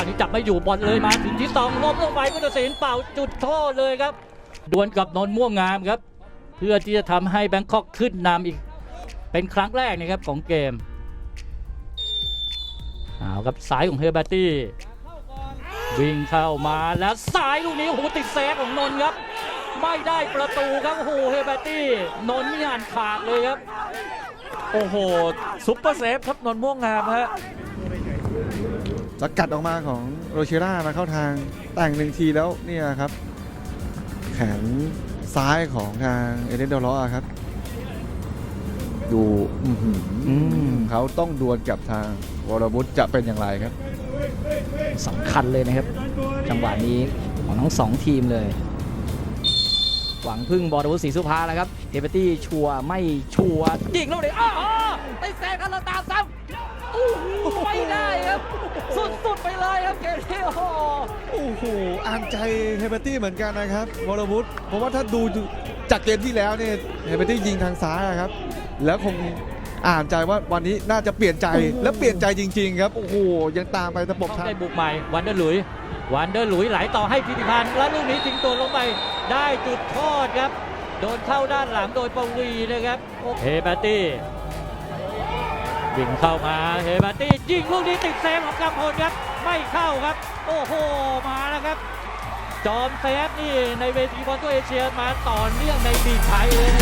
ราวนี้จับไม่อยู่บอลเลยมาถึงที่สองล้มลงไปพุทธศิลป์เป่าจุดโทษเลยครับ ดวลกับนนท์ม่วงงามครับ เพื่อที่จะทำให้แบงคอกขึ้นนำอีก เป็นครั้งแรกนะครับของเกมเอาครับสายของเฮอร์เบอร์ตี้วิ่งเข้ามาแล้วสายลูกนี้โอ้โหติดเซฟของนนท์ครับ ไม่ได้ประตูครับโอ้โหเฮอร์เบอร์ตี้นนท์นี่อ่านขาดเลยครับ โอ้โหซุปเปอร์เซฟครับนนท์ม่วงงามฮะ สกัดออกมาของโรเชร่ามาเข้าทางแต่งหนึ่งทีแล้วเนี่ยครับ แขนซ้ายของทางเอเดนเดลล์ครับ ดูอื้อหืออม เขาต้องดวลกับทางวรวุฒิจะเป็นอย่างไรครับ สำคัญเลยนะครับ จังหวะนี้ของทั้งสองทีมเลย หวังพึ่งบอลวุฒิศรีสุภาแล้วครับเอเบตี้ชัวร์ไม่ชัวร์ยิงลูกนี้อ้าวได้แซงกันแล้วตามซ้ำโอ้โหไม่ได้ ครับ สุดๆไปเลยครับเกมนี้โอ้โหโอ้โหอ่านใจเฮเบอร์ตี้เหมือนกันนะครับวรวุฒิเพราะว่าถ้าดูจากเกมที่แล้วเนี่ยเฮเบอร์ตี้ยิงทางซ้ายอะครับ แล้วคงอ่านใจว่าวันนี้น่าจะเปลี่ยนใจและเปลี่ยนใจจริง ๆ ครับ โอ้โหยังตามไปตะปบเขาทันได้บุกใหม่ วันเดอร์หลุย วันเดอร์หลุยไหลต่อให้พิธิพันธ์แล้วลูกนี้ทิ้งตัวลงไป ได้จุดโทษครับ โดนเข้าด้านหลังโดยปวีนะครับ เฮเบอร์ตี้ วิ่งเข้ามาเฮเบอร์ตี้ยิงลูกนี้ติดเซฟของกำพลครับ ไม่เข้าครับ โอ้โห มาแล้วครับ จอมเซฟนี่ในเวทีบอลตัวเอเชียมาต่อเนื่องในลีกไทยเลย